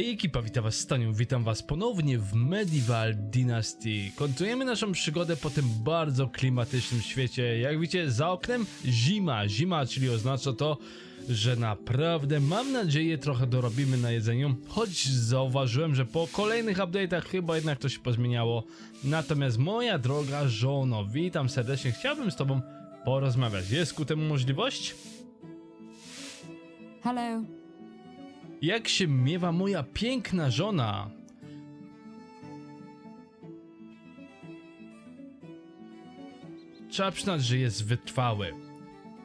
Hej ekipa, witam was Staniu, witam was ponownie w Medieval Dynasty. Kontynuujemy naszą przygodę po tym bardzo klimatycznym świecie. Jak widzicie, za oknem zima. Zima, czyli oznacza to, że naprawdę mam nadzieję trochę dorobimy na jedzeniu. Choć zauważyłem, że po kolejnych update'ach chyba jednak to się pozmieniało. Natomiast moja droga żono, witam serdecznie, chciałbym z tobą porozmawiać. Jest ku temu możliwość? Hello. Jak się miewa moja piękna żona? Przyznać, że jest wytrwały.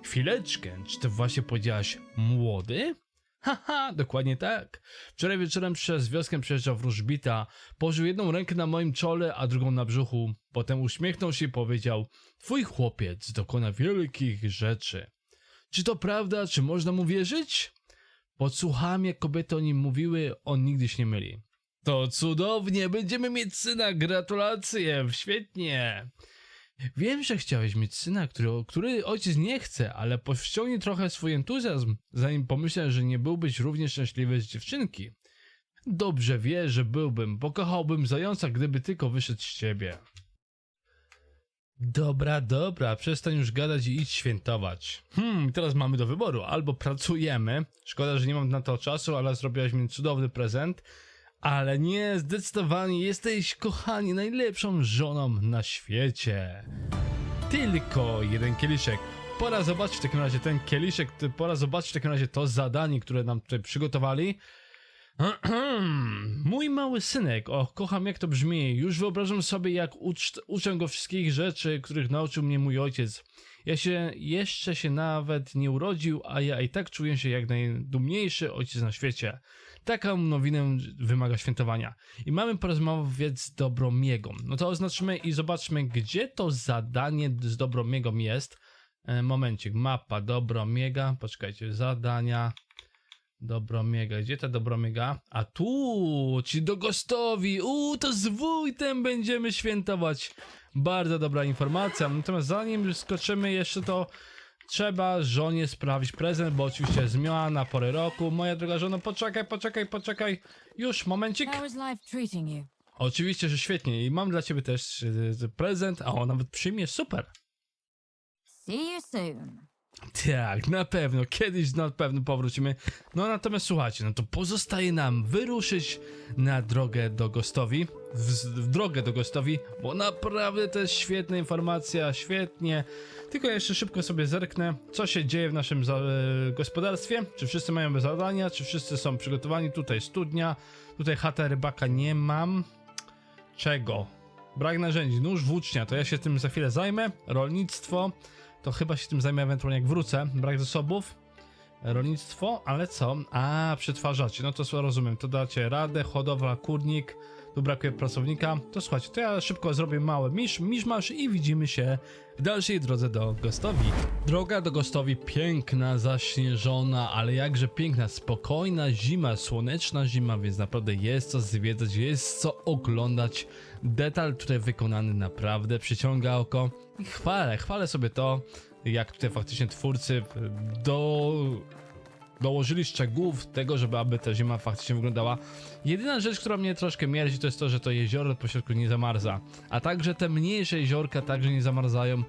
Chwileczkę, czy ty właśnie powiedziałaś młody? Haha, dokładnie tak. Wczoraj wieczorem przez wioskę przejeżdżał wróżbita, położył jedną rękę na moim czole, a drugą na brzuchu. Potem uśmiechnął się i powiedział: Twój chłopiec dokona wielkich rzeczy. Czy to prawda? Czy można mu wierzyć? Podsłuchałem, jak kobiety o nim mówiły, on nigdy się nie myli. To cudownie, będziemy mieć syna, gratulacje, świetnie. Wiem, że chciałeś mieć syna, który, który ojciec nie chce, ale powściągnij trochę swój entuzjazm, zanim pomyślę, że nie byłbyś równie szczęśliwy z dziewczynki. Dobrze wie, że byłbym, pokochałbym zająca, gdyby tylko wyszedł z ciebie. Dobra, dobra, przestań już gadać i idź świętować. Hmm, teraz mamy do wyboru. Albo pracujemy, szkoda, że nie mam na to czasu, ale zrobiłaś mi cudowny prezent. Ale nie, zdecydowanie jesteś, kochani, najlepszą żoną na świecie. Tylko jeden kieliszek. Pora zobaczyć w takim razie ten kieliszek, pora zobaczyć w takim razie to zadanie, które nam tutaj przygotowali. Mój mały synek, o, kocham jak to brzmi. Już wyobrażam sobie, jak ucz, uczę go wszystkich rzeczy, których nauczył mnie mój ojciec. Ja się jeszcze się nawet nie urodził, a ja i tak czuję się jak najdumniejszy ojciec na świecie. Taką nowinę wymaga świętowania. I mamy porozmawiać z Dobromiegą. No to oznaczmy i zobaczmy, gdzie to zadanie z Dobromiegą jest. E, momencik, mapa Dobromiega. Poczekajcie, zadania. Dobromiega, gdzie ta Dobromiega? A tu, ci do Gostowi. U, to z wójtem będziemy świętować. Bardzo dobra informacja. Natomiast zanim skoczymy jeszcze to trzeba żonie sprawić prezent, bo oczywiście zmiana pory roku. Moja droga żono, poczekaj, poczekaj, poczekaj. Już, momencik. Oczywiście, że świetnie i mam dla ciebie też y, prezent, a on nawet przyjmie, super. See you soon. Tak, na pewno, kiedyś na pewno powrócimy. No natomiast słuchajcie, no to pozostaje nam wyruszyć na drogę do Gostowi, w, w drogę do Gostowi, bo naprawdę to jest świetna informacja, świetnie. Tylko jeszcze szybko sobie zerknę, co się dzieje w naszym e, gospodarstwie, czy wszyscy mają zadania, czy wszyscy są przygotowani. Tutaj studnia, tutaj chata rybaka nie mam. Czego? Brak narzędzi, nóż, włócznia, to ja się tym za chwilę zajmę. Rolnictwo, to chyba się tym zajmę ewentualnie jak wrócę. Brak zasobów. Rolnictwo, ale co? A, przetwarzacie, no to co rozumiem, to dacie radę, hodowla, kurnik, tu brakuje pracownika. To słuchajcie, to ja szybko zrobię mały misz, miszmasz i widzimy się w dalszej drodze do Gostowi. Droga do Gostowi piękna, zaśnieżona, ale jakże piękna, spokojna zima, słoneczna zima, więc naprawdę jest co zwiedzać, jest co oglądać. Detal tutaj wykonany naprawdę przyciąga oko i chwalę, chwalę sobie to, jak tutaj faktycznie twórcy do dołożyli szczegółów tego, żeby aby ta zima faktycznie wyglądała. Jedyna rzecz, która mnie troszkę mierzi, to jest to, że to jezioro po środku nie zamarza. A także te mniejsze jeziorka także nie zamarzają.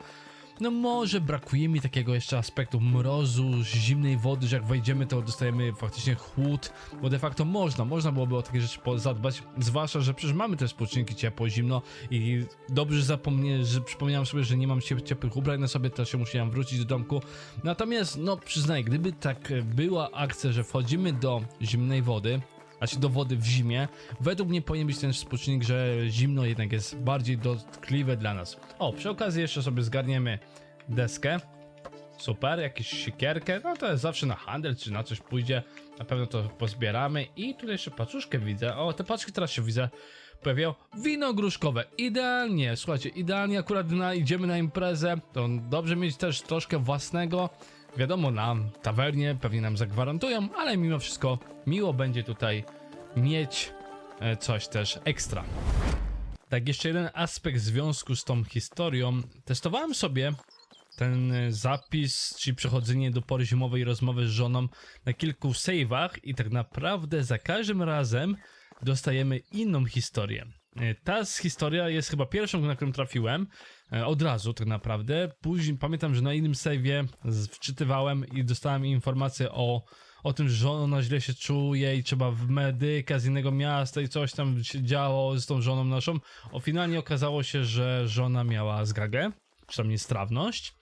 No może brakuje mi takiego jeszcze aspektu mrozu, zimnej wody, że jak wejdziemy to dostajemy faktycznie chłód, bo de facto można, można byłoby o takie rzeczy zadbać, zwłaszcza, że przecież mamy te współczynniki ciepło, zimno i dobrze, że, zapomnie, że przypomniałem sobie, że nie mam ciep- ciepłych ubrań na sobie, to się musiałem wrócić do domku. Natomiast, no przyznaję, gdyby tak była akcja, że wchodzimy do zimnej wody, znaczy do wody w zimie, według mnie powinien być ten współczynnik, że zimno jednak jest bardziej dotkliwe dla nas. O, przy okazji jeszcze sobie zgarniemy deskę. Super, jakąś siekierkę, no to jest zawsze na handel, czy na coś pójdzie, na pewno to pozbieramy. I tutaj jeszcze paczuszkę widzę, o te paczki teraz się widzę, pojawiają. Wino gruszkowe, idealnie, słuchajcie, idealnie akurat na, idziemy na imprezę, to dobrze mieć też troszkę własnego, wiadomo, na tawernie pewnie nam zagwarantują, ale mimo wszystko miło będzie tutaj mieć e, coś też ekstra. Tak, jeszcze jeden aspekt w związku z tą historią. Testowałem sobie ten y, zapis, czyli przechodzenie do pory zimowej rozmowy z żoną na kilku save'ach i tak naprawdę za każdym razem dostajemy inną historię. Y, Ta historia jest chyba pierwszą, na którą trafiłem, e, od razu tak naprawdę. Później pamiętam, że na innym save'ie wczytywałem i dostałem informację o, o tym, że ona źle się czuje i trzeba w medyka z innego miasta i coś tam się działo z tą żoną naszą. O finalnie okazało się, że żona miała zgagę, czy tam niestrawność.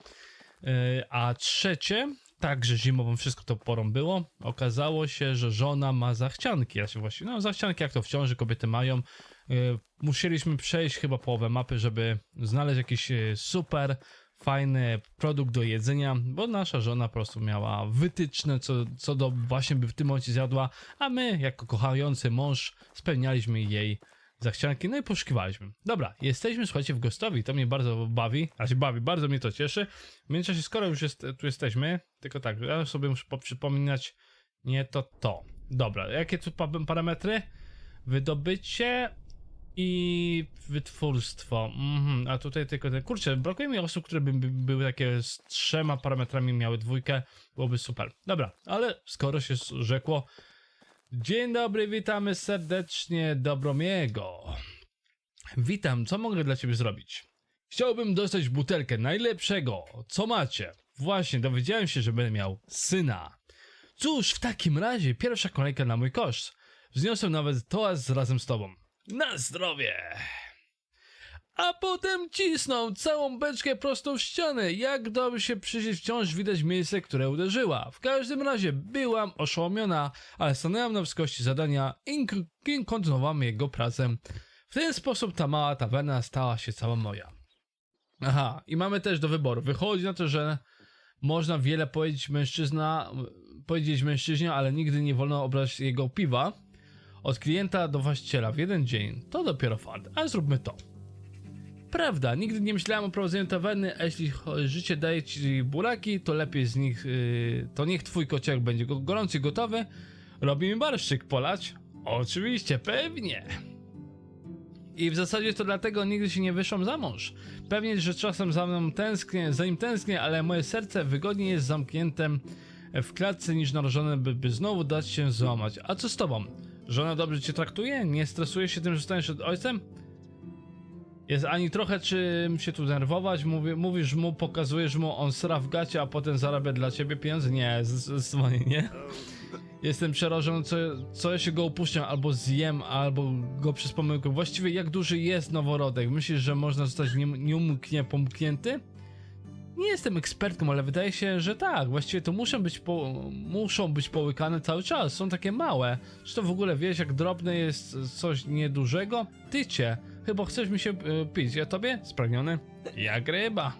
Yy, A trzecie, także zimową wszystko to porą było, okazało się, że żona ma zachcianki. Ja się właściwie, no zachcianki jak to w ciąży kobiety mają. Yy, Musieliśmy przejść chyba połowę mapy, żeby znaleźć jakiś yy, super fajny produkt do jedzenia, bo nasza żona po prostu miała wytyczne co, co do właśnie by w tym momencie zjadła, a my jako kochający mąż spełnialiśmy jej zachcianki, no i poszukiwaliśmy. Dobra, jesteśmy, słuchajcie, w Gostowi, to mnie bardzo bawi, a się bawi, bardzo mnie to cieszy. W międzyczasie, skoro już jest, tu jesteśmy, tylko tak, ja sobie muszę przypominać, nie to to. Dobra, jakie tu pa- parametry? Wydobycie i wytwórstwo. Mhm, a tutaj tylko te. Kurczę, brakuje mi osób, które by, by były takie z trzema parametrami, miały dwójkę. Byłoby super. Dobra, ale skoro się rzekło. Dzień dobry, witamy serdecznie Dobromiego. Witam, co mogę dla ciebie zrobić? Chciałbym dostać butelkę najlepszego, co macie. Właśnie, dowiedziałem się, że będę miał syna. Cóż, w takim razie pierwsza kolejka na mój koszt. Wzniosę nawet toast razem z tobą. Na zdrowie! A potem cisną całą beczkę prosto w ścianę. Jak dobrze się przyjrzeć, wciąż widać miejsce, które uderzyła. W każdym razie byłam oszołomiona, ale stanęłam na wysokości zadania i kontynuowałam jego pracę. W ten sposób ta mała tawerna stała się cała moja. Aha, i mamy też do wyboru. Wychodzi na to, że można wiele powiedzieć mężczyzna, powiedzieć mężczyźnie, ale nigdy nie wolno obrać jego piwa. Od klienta do właściciela w jeden dzień. To dopiero fakt, a zróbmy to. Prawda, nigdy nie myślałem o prowadzeniu tawerny, a jeśli życie daje ci buraki, to lepiej z nich, yy, to niech twój kociak będzie go- gorący gotowy. Robimy barszczyk polać? Oczywiście, pewnie. I w zasadzie to dlatego nigdy się nie wyszłam za mąż. Pewnie, że czasem za mną tęsknię, za nim tęsknię, ale moje serce wygodniej jest zamknięte w klatce niż narażone, by, by znowu dać się złamać. A co z tobą? Żona dobrze cię traktuje? Nie stresuje się tym, że staniesz przed ojcem? Jest ani trochę czym się tu denerwować, Mówi, mówisz mu, pokazujesz mu, on sra w gacie, a potem zarabia dla ciebie pieniądze? Nie, zdecydowanie nie. Jestem przerażony, co, co ja się go upuszczę, albo zjem, albo go przez pomyłkę. Właściwie jak duży jest noworodek? Myślisz, że można zostać nie, nieumknie pomknięty? Nie jestem ekspertką, ale wydaje się, że tak. Właściwie to muszą być, po, muszą być połykane cały czas. Są takie małe. Czy to w ogóle wiesz, jak drobne jest coś niedużego? Tycie. Chyba chcesz mi się y, pić. Ja tobie? Spragniony? Jak ryba.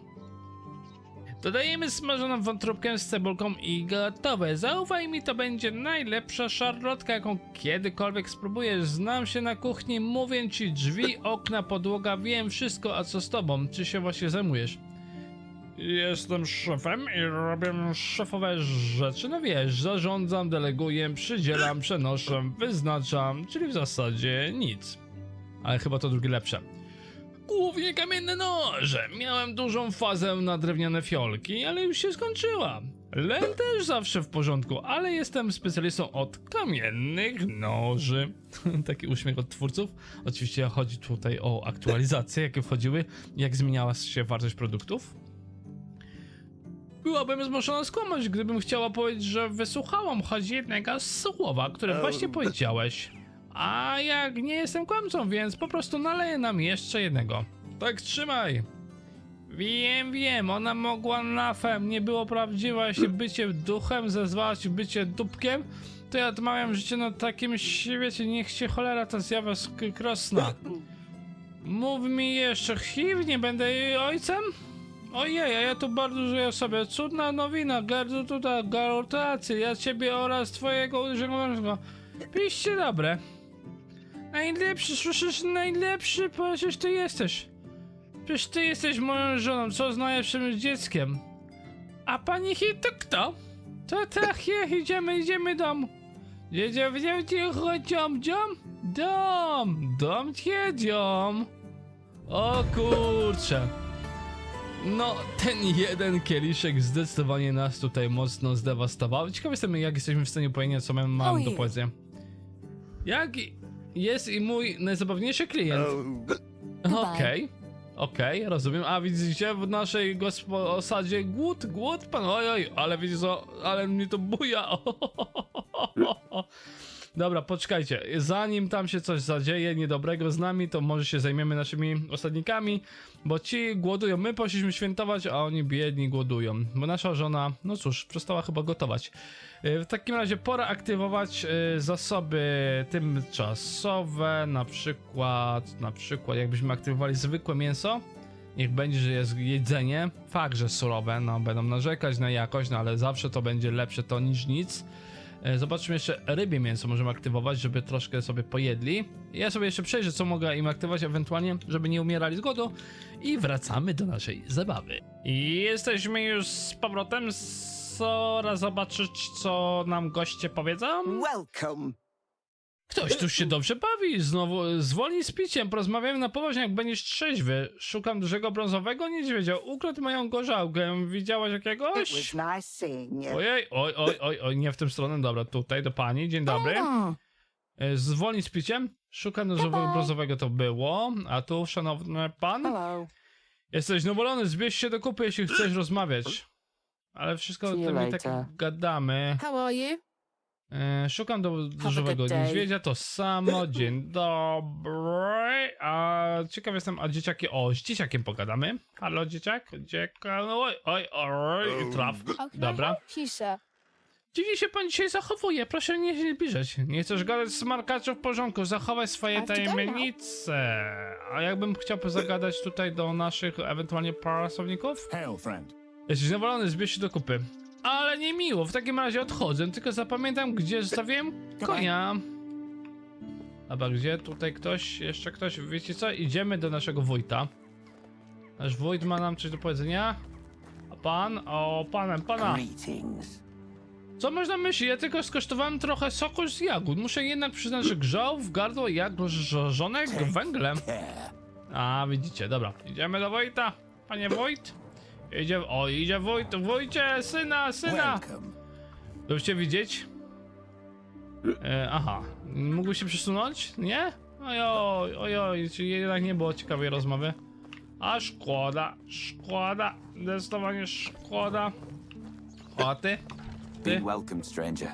Dodajemy smażoną wątróbkę z cebulką i gotowe. Zaufaj mi, to będzie najlepsza szarlotka, jaką kiedykolwiek spróbujesz. Znam się na kuchni, mówię ci drzwi, okna, podłoga, wiem wszystko, a co z tobą? Czy się właśnie zajmujesz? Jestem szefem i robię szefowe rzeczy. No wiesz, zarządzam, deleguję, przydzielam, przenoszę, wyznaczam, czyli w zasadzie nic. Ale chyba to drugie lepsze. Głównie kamienne noże. Miałem dużą fazę na drewniane fiolki, ale już się skończyła. Len też zawsze w porządku, ale jestem specjalistą od kamiennych noży. Taki uśmiech od twórców. Oczywiście chodzi tutaj o aktualizacje, jakie wchodziły, jak zmieniała się wartość produktów. Byłabym zmuszona skłamać, gdybym chciała powiedzieć, że wysłuchałam choć jednego słowa, które właśnie powiedziałeś. A jak nie jestem kłamcą, więc po prostu naleję nam jeszcze jednego. Tak trzymaj. Wiem, wiem, ona mogła nafem, nie było prawdziwe, jeśli bycie duchem zezwala ci bycie dupkiem, to ja odmawiam życie na takim świecie, niech się cholera ta zjawa krosna. Mów mi jeszcze, HIV, nie będę jej ojcem? Ojej, a ja tu bardzo żyję sobie. Cudna nowina, gardu tutaj, gratulacje, ja ciebie oraz twojego urzędnika. Piście dobre. Najlepszy, słyszysz, najlepszy, przecież ty jesteś. Przecież ty jesteś moją żoną, co z najlepszym dzieckiem. A pani Hit to kto? To tak, je, idziemy, idziemy dom. Jedziemy, jedziemy, chodziom, dziom? Dom, dom, jedziom. O kurcze. No, ten jeden kieliszek zdecydowanie nas tutaj mocno zdewastował. Ciekaw jestem, jak jesteśmy w stanie powiedzieć, co mam, do powiedzenia. Jak jest i mój najzabawniejszy klient. Goodbye. Okej, okej, rozumiem. A widzicie, w naszej gospo- osadzie głód, głód, pan, oj, oj, ale wiecie co, ale mnie to buja. Dobra, poczekajcie, zanim tam się coś zadzieje niedobrego z nami, to może się zajmiemy naszymi osadnikami, bo ci głodują, my poszliśmy świętować, a oni biedni głodują, bo nasza żona, no cóż, przestała chyba gotować. E, W takim razie pora aktywować e, zasoby tymczasowe, na przykład, na przykład jakbyśmy aktywowali zwykłe mięso, niech będzie, że jest jedzenie, fakt, że surowe, no będą narzekać na jakość, no ale zawsze to będzie lepsze to niż nic. E, Zobaczmy jeszcze rybie mięso możemy aktywować, żeby troszkę sobie pojedli. Ja sobie jeszcze przejrzę, co mogę im aktywować ewentualnie, żeby nie umierali z głodu. I wracamy do naszej zabawy. I jesteśmy już z powrotem. Sora zobaczyć, co nam goście powiedzą. Welcome. Ktoś tu się dobrze bawi. Znowu zwolnij z piciem. Porozmawiamy na poważnie, jak będziesz trzeźwy. Szukam dużego brązowego niedźwiedzia. Ukradł moją gorzałkę. Widziałaś jakiegoś? was nice seeing you. Ojej, oj, oj, oj, oj, nie w tym stronę. Dobra, tutaj do pani. Dzień dobry. Oh, E, Zwolnij z piciem. Szukam dużego brązowego to było. A tu, szanowny pan, Hello. jesteś nowolony. Zbierz się do kupy, jeśli chcesz rozmawiać. Ale wszystko you to mi tak gadamy. How are you? E, szukam do dużego niedźwiedzia, to samo, dzień dobry. A ciekaw jestem, a dzieciaki, o, z dzieciakiem pogadamy. Halo, dzieciak, dzieka, no oj, oj, oj, traf. Dobra. Sir? Dziwnie się pan dzisiaj zachowuje, proszę nie się zbliżać. Nie chcesz gadać z markaczu w porządku, zachowaj swoje tajemnice. A jakbym chciał zagadać tutaj do naszych ewentualnie pracowników? Hail, friend. Jesteś zadowolony, zbierz się do kupy. Ale nie miło, w takim razie odchodzę, tylko zapamiętam, gdzie zostawiłem konia. Dobra, gdzie tutaj ktoś, jeszcze ktoś, wiecie co? Idziemy do naszego wójta. Nasz wójt ma nam coś do powiedzenia. A pan? O, panem, pana. Co można myśleć? Ja tylko skosztowałem trochę soku z jagód. Muszę jednak przyznać, że grzał w gardło jak żonek węglem. A, widzicie, dobra. Idziemy do wójta. Panie wójt. Idzie, o, idzie wójt, wójcie, syna, syna. Dobrcie widzieć? E, aha, mógłby się przesunąć? Nie? Ojoj, ojoj, czyli jednak nie było ciekawej rozmowy. A szkoda, szkoda, zdecydowanie szkoda. O, a ty? Ty? Welcome, stranger.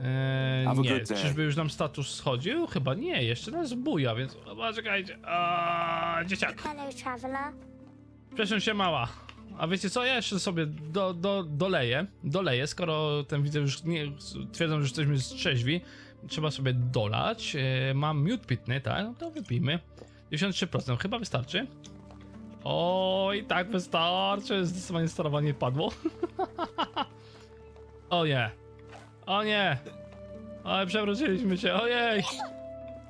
Eee, nie, czyżby już nam status schodził? Chyba nie, jeszcze nas buja, więc o, czekajcie. A, dzieciak, Hello, traveller. przesuń się mała. A wiecie co, ja jeszcze sobie do, do, doleję, doleję, skoro ten widzę już nie, twierdzą, że jesteśmy trzeźwi, trzeba sobie dolać. E, mam miód pitny, tak, no to wypijmy. 93%, chyba wystarczy. Oj, tak wystarczy, zdecydowanie sterowanie padło. o nie, o nie, ale przewróciliśmy się, ojej.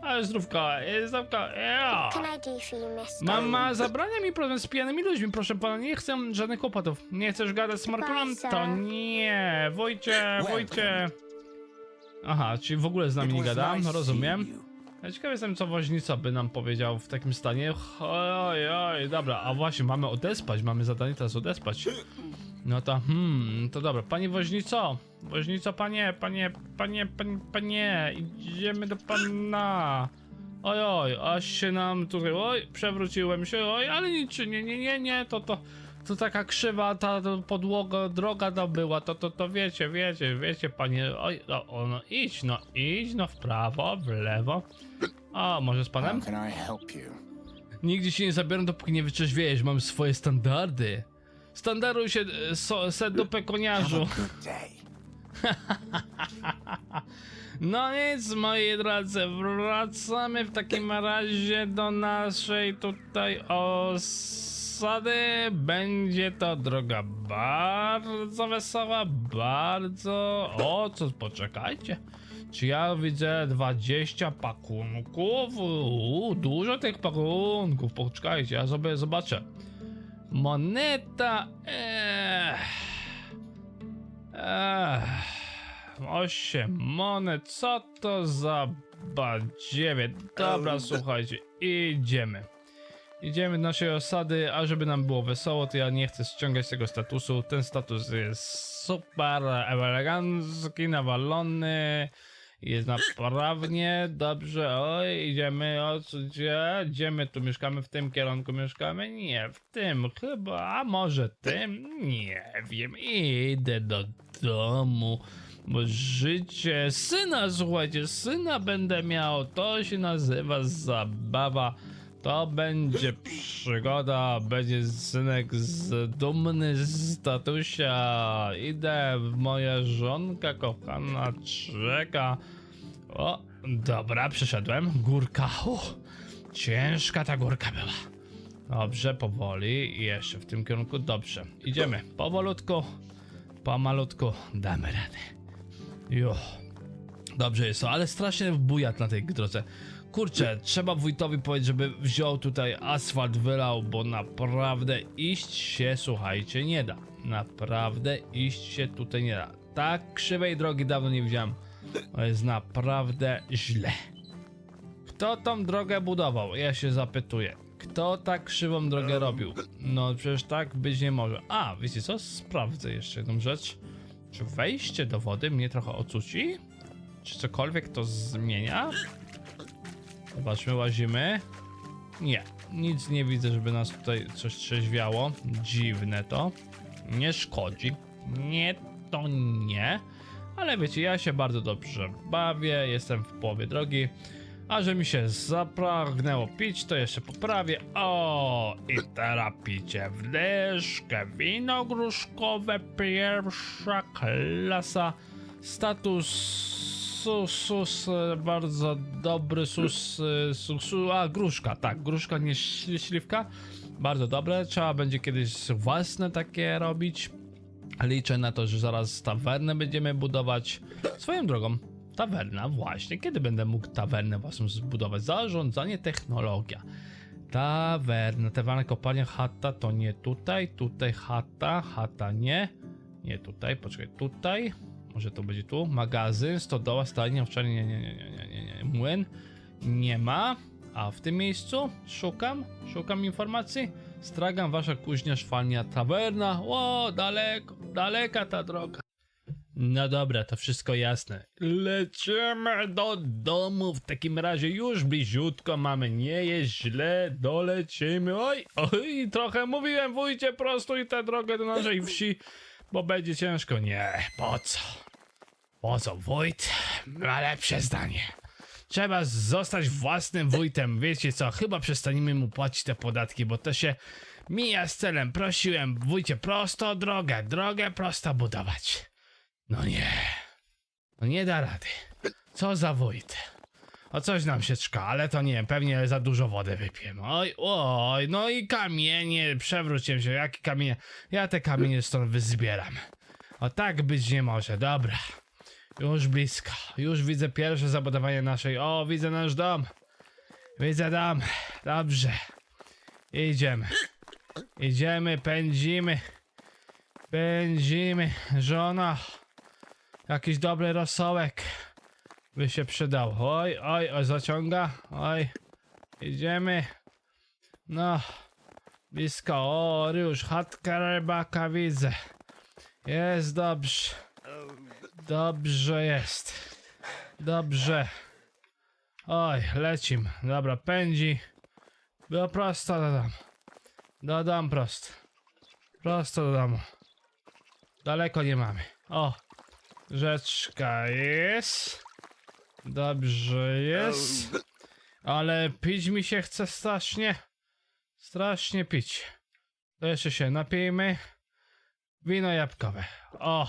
Ale zdrówka, e, zdrówka, ja. Can I do for you, mister? Mama zabrania mi problem z pijanymi ludźmi, proszę pana, nie chcę żadnych kłopotów. Nie chcesz gadać z Markulą? To nie, Wojcie, Wojcie. Aha, czyli w ogóle z nami nie gada, rozumiem. Ja ciekaw jestem, co woźnica by nam powiedział w takim stanie. Oj, oj, dobra, a właśnie, mamy odespać, mamy zadanie teraz odespać. No to, hmm, to dobra, panie woźnico, woźnico, panie, panie, panie, panie, panie, idziemy do pana. Oj, oj, aż się nam tutaj, oj, przewróciłem się, oj, ale nic, nie, nie, nie, nie, to, to, to taka krzywa ta podłoga, droga to była, to, to, to wiecie, wiecie, wiecie, panie, oj, no, o, no, idź, no, idź, no, w prawo, w lewo. A, może z panem? Nigdzie się nie zabiorę, dopóki nie wyczerźwiejesz, mam swoje standardy. Standarduj się, e, so, sedupę Have koniarzu. No nic, moi drodzy, wracamy w takim razie do naszej tutaj osady. Będzie to droga bardzo wesoła, bardzo... O, co, poczekajcie. Czy ja widzę 20 pakunków? Uuu, dużo tych pakunków, poczekajcie, ja sobie zobaczę. Moneta... Ech. Ech. Osiem monet, co to za badziewie? Dobra, Um, słuchajcie, idziemy. Idziemy do naszej osady, a żeby nam było wesoło, to ja nie chcę ściągać tego statusu. Ten status jest super elegancki, nawalony. Jest naprawdę dobrze. Oj, idziemy, o co gdzie? Gdzie my tu mieszkamy? W tym kierunku mieszkamy? Nie, w tym chyba, a może tym? Nie wiem. Idę do domu. Bo życie syna, słuchajcie, syna będę miał. To się nazywa zabawa. To będzie przygoda, będzie synek z dumny z tatusia. Idę, moja żonka kochana czeka. O, dobra, przeszedłem. Górka, uch, ciężka ta górka była. Dobrze, powoli i jeszcze w tym kierunku, dobrze. Idziemy, powolutku, pomalutku, damy radę. Jo. Dobrze jest to, ale strasznie bujat na tej drodze. Kurczę, trzeba wójtowi powiedzieć, żeby wziął tutaj asfalt, wylał, bo naprawdę iść się, słuchajcie, nie da. Naprawdę iść się tutaj nie da. Tak krzywej drogi dawno nie widziałem. To jest naprawdę źle. Kto tą drogę budował? Ja się zapytuję. Kto tak krzywą drogę robił? No przecież tak być nie może. A, wiecie co? Sprawdzę jeszcze jedną rzecz. Czy wejście do wody mnie trochę ocuci? Czy cokolwiek to zmienia? Zobaczmy, łazimy. Nie, nic nie widzę, żeby nas tutaj coś trzeźwiało. Dziwne to. Nie szkodzi. Nie, to nie. Ale wiecie, ja się bardzo dobrze bawię, jestem w połowie drogi. A że mi się zapragnęło pić, to jeszcze poprawię. O, i teraz picie w. Wino gruszkowe, pierwsza klasa. Status sus, sus, e, bardzo dobry sus, e, sus, sus, a gruszka, tak, gruszka nie śli- śliwka. Bardzo dobre, trzeba będzie kiedyś własne takie robić. Liczę na to, że zaraz tawernę będziemy budować. Swoją drogą, tawerna właśnie. Kiedy będę mógł tawernę własną zbudować? Zarządzanie, technologia. Tawerna, tawerna, kopalnia, chata to nie tutaj, tutaj chata, chata nie. Nie tutaj, poczekaj, tutaj. Może to będzie tu. Magazyn, stodoła, stajnia, owczarnia, nie, nie, nie, nie, nie, nie. Młyn nie ma. A w tym miejscu szukam, szukam informacji. Stragam, wasza kuźnia, szwalnia, tawerna. Ło, daleko, daleka ta droga. No dobra, to wszystko jasne. Lecimy do domu. W takim razie już bliziutko mamy. Nie jest źle. Dolecimy. Oj, oj, trochę mówiłem, wójcie, prostuj tę drogę do naszej wsi, bo będzie ciężko. Nie, po co? Po co, wójt? Ma lepsze zdanie. Trzeba zostać własnym wójtem. Wiecie co? Chyba przestaniemy mu płacić te podatki, bo to się mija z celem. Prosiłem, wójcie, prosto drogę, drogę prosto budować. No nie. No nie da rady. Co za wójt. O coś nam się czka, ale to nie wiem, pewnie za dużo wody wypijemy. Oj, oj, no i kamienie, przewróciłem się, jakie kamienie? Ja te kamienie stąd wyzbieram. O tak być nie może, dobra. Już blisko, już widzę pierwsze zabudowanie naszej, o widzę nasz dom. Widzę dom, dobrze. Idziemy. Idziemy, pędzimy. Pędzimy, żona. Jakiś dobry rosołek by się przydał. Oj, oj, oj, zaciąga. Oj, idziemy. No, blisko. O, już chatka rybaka widzę. Jest dobrze. Dobrze jest. Dobrze. Oj, lecim. Dobra, pędzi. No prosto do domu. Do domu prosto. Prosto do domu. Daleko nie mamy. O, rzeczka jest. Dobrze jest. Ale pić mi się chce strasznie. Strasznie pić. To jeszcze się napijmy. Wino jabłkowe. O!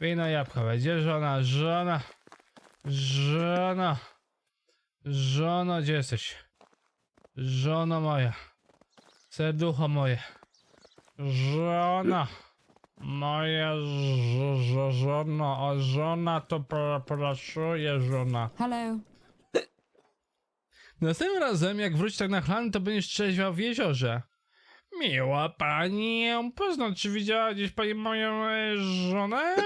Wino jabłkowe. Gdzie żona? Żona. Żona. Żono, gdzie jesteś? Żono moja. Serducho moje. Żona. Moja ż- ż- żona. O, żona to pra- pracuje, żona. Hello. Następnym razem, jak wrócisz tak na chlan, to będziesz trzeźwiał w jeziorze. Miła pani poznać. Czy widziała gdzieś pani moją e, żonę?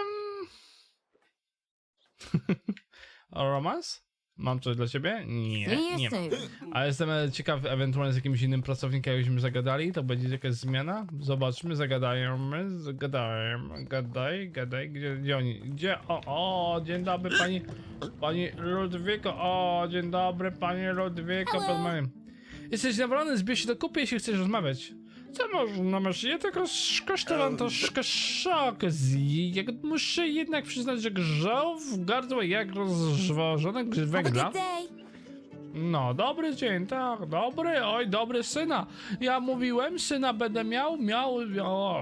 Romans? Mam coś dla ciebie? Nie, nie. soon. Ale jestem ciekaw, ewentualnie z jakimś innym pracownikiem, jakbyśmy zagadali, to będzie jakaś zmiana? Zobaczmy, zagadajmy, zagadajmy, gadaj, gadaj, gdzie, gdzie oni, gdzie, o, o, dzień dobry pani, pani Ludwiko, o, dzień dobry pani Ludwiko. Jesteś nawalony, zbierz się do kupy, jeśli chcesz rozmawiać. Co można masz? Ja tylko skosztowałem troszkę szok z jak muszę jednak przyznać, że grzał w gardło jak rozżwożone węgla. No, dobry dzień, tak, dobry, oj, dobry syna. Ja mówiłem, syna będę miał, miał, miał, o,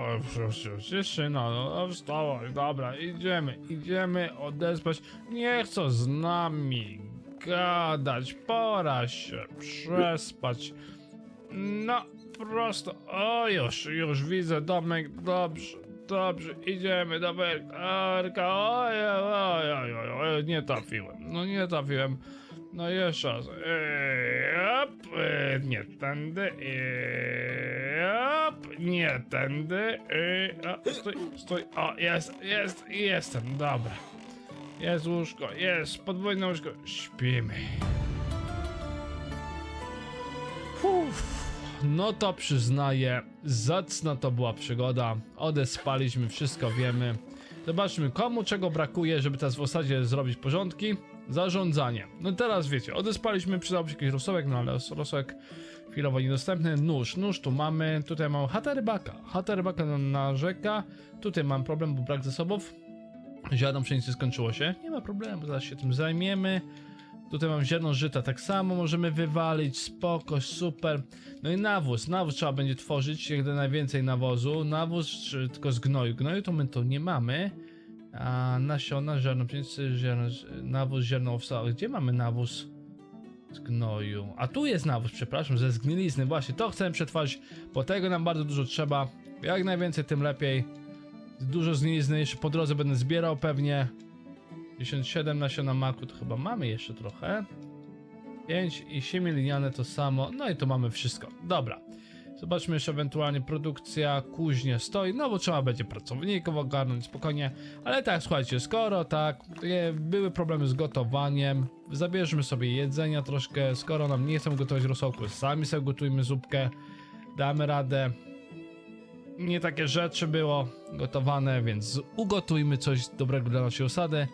syna, no, wstawaj, dobra, idziemy, idziemy odespać. Nie chcą z nami gadać, pora się przespać. No, prosto, o, już, już widzę domek, dobrze. Dobrze, idziemy do Werka. Oj, oj, oj, oj, oj, nie trafiłem. No nie trafiłem. No jeszcze raz. Eee, nie tędy. Eee, nie tędy. Eee, stój, stój. O, jest, jest, jestem. Dobra. Jest łóżko, jest podwójne łóżko. Śpimy. No to przyznaję, zacna to była przygoda. Odespaliśmy, wszystko wiemy. Zobaczmy, komu czego brakuje, żeby teraz w osadzie zrobić porządki. Zarządzanie. No teraz wiecie, odespaliśmy, przydałby się jakiś rosołek, no ale rosołek chwilowo niedostępny. Nóż, nóż tu mamy, tutaj mam chata rybaka. Chata rybaka narzeka. Tutaj mam problem, bo brak zasobów. Ziarno pszenicy skończyło się. Nie ma problemu, zaraz się tym zajmiemy. Tutaj mam ziarno żyta, tak samo możemy wywalić, spoko, super. No i nawóz, nawóz trzeba będzie tworzyć, jak najwięcej nawozu. Nawóz czy tylko z gnoju, gnoju to my to nie mamy. A nasiona, ziarno pszenicy, ziarno, nawóz, ziarno owsa. Gdzie mamy nawóz z gnoju? A tu jest nawóz, przepraszam, ze zgnilizny. Właśnie, to chcę przetworzyć, bo tego nam bardzo dużo trzeba. Jak najwięcej, tym lepiej. Dużo zgnilizny, jeszcze po drodze będę zbierał pewnie. 57 nasiona maku to chyba mamy jeszcze trochę. 5 i siemię liniane to samo. No i to mamy wszystko. Dobra. Zobaczmy jeszcze ewentualnie produkcja, kuźnia stoi, no bo trzeba będzie pracowników ogarnąć spokojnie. Ale tak, słuchajcie, skoro tak, były problemy z gotowaniem, zabierzmy sobie jedzenia troszkę, skoro nam nie chcą gotować rosołku, sami sobie gotujmy zupkę, damy radę. Nie takie rzeczy było gotowane, więc ugotujmy coś dobrego dla naszej osady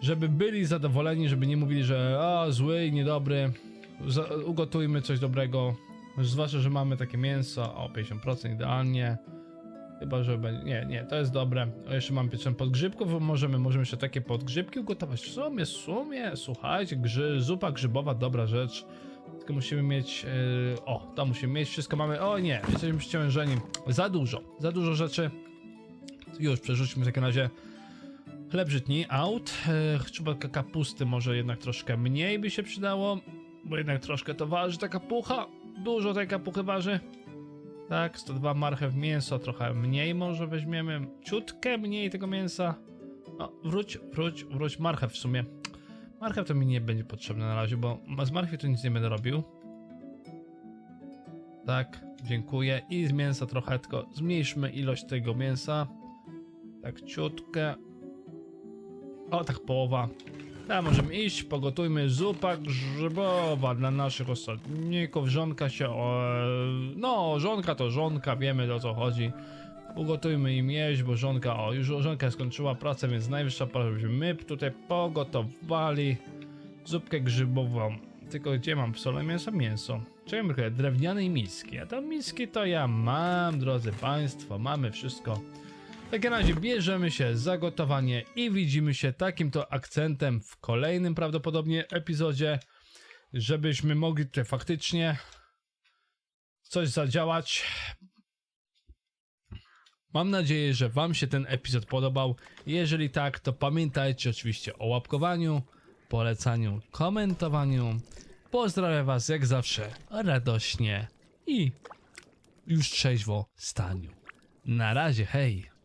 żeby byli zadowoleni, żeby nie mówili, że a zły niedobry. Ugotujmy coś dobrego. Zwłaszcza, że mamy takie mięso o 50% idealnie. Chyba, że będzie. Nie, nie, to jest dobre. O, jeszcze mam pieczeń podgrzybków. Możemy, możemy jeszcze takie podgrzybki ugotować. W sumie, w sumie, słuchajcie, grzy, zupa grzybowa, dobra rzecz. Tylko musimy mieć. Yy, o, to musimy mieć. Wszystko mamy. O nie, jesteśmy przeciążeni. Za dużo, za dużo rzeczy. Już przerzućmy w takim razie Chleb żytni out. E, Czubelka kapusty może jednak troszkę mniej by się przydało, bo jednak troszkę to waży ta kapucha. Dużo tej kapuchy waży. Tak, 102 marchew mięso, trochę mniej może weźmiemy. Ciutkę mniej tego mięsa. No, wróć, wróć, wróć. Marchew w sumie. Marchew to mi nie będzie potrzebne na razie, bo z marchwi to nic nie będę robił. Tak, dziękuję. I z mięsa trochę, tylko zmniejszmy ilość tego mięsa. Tak, ciutkę. O, tak połowa. Tam możemy iść, pogotujmy zupa grzybowa dla naszych osadników. Żonka się. O, no, żonka to żonka, wiemy o co chodzi. Ugotujmy im jeść, bo żonka. O, już żonka skończyła pracę, więc najwyższa pora, żebyśmy my tutaj pogotowali zupkę grzybową. Tylko gdzie mam w mięso? Mięso. Czekaj, trochę drewnianej miski. A tam miski to ja mam, drodzy Państwo, mamy wszystko. W takim razie bierzemy się za gotowanie i widzimy się takim to akcentem w kolejnym prawdopodobnie epizodzie, żebyśmy mogli tutaj faktycznie coś zadziałać. Mam nadzieję, że Wam się ten epizod podobał. Jeżeli tak, to pamiętajcie oczywiście o łapkowaniu, polecaniu, komentowaniu. Pozdrawiam Was jak zawsze radośnie i już trzeźwo staniu. Na razie, hej!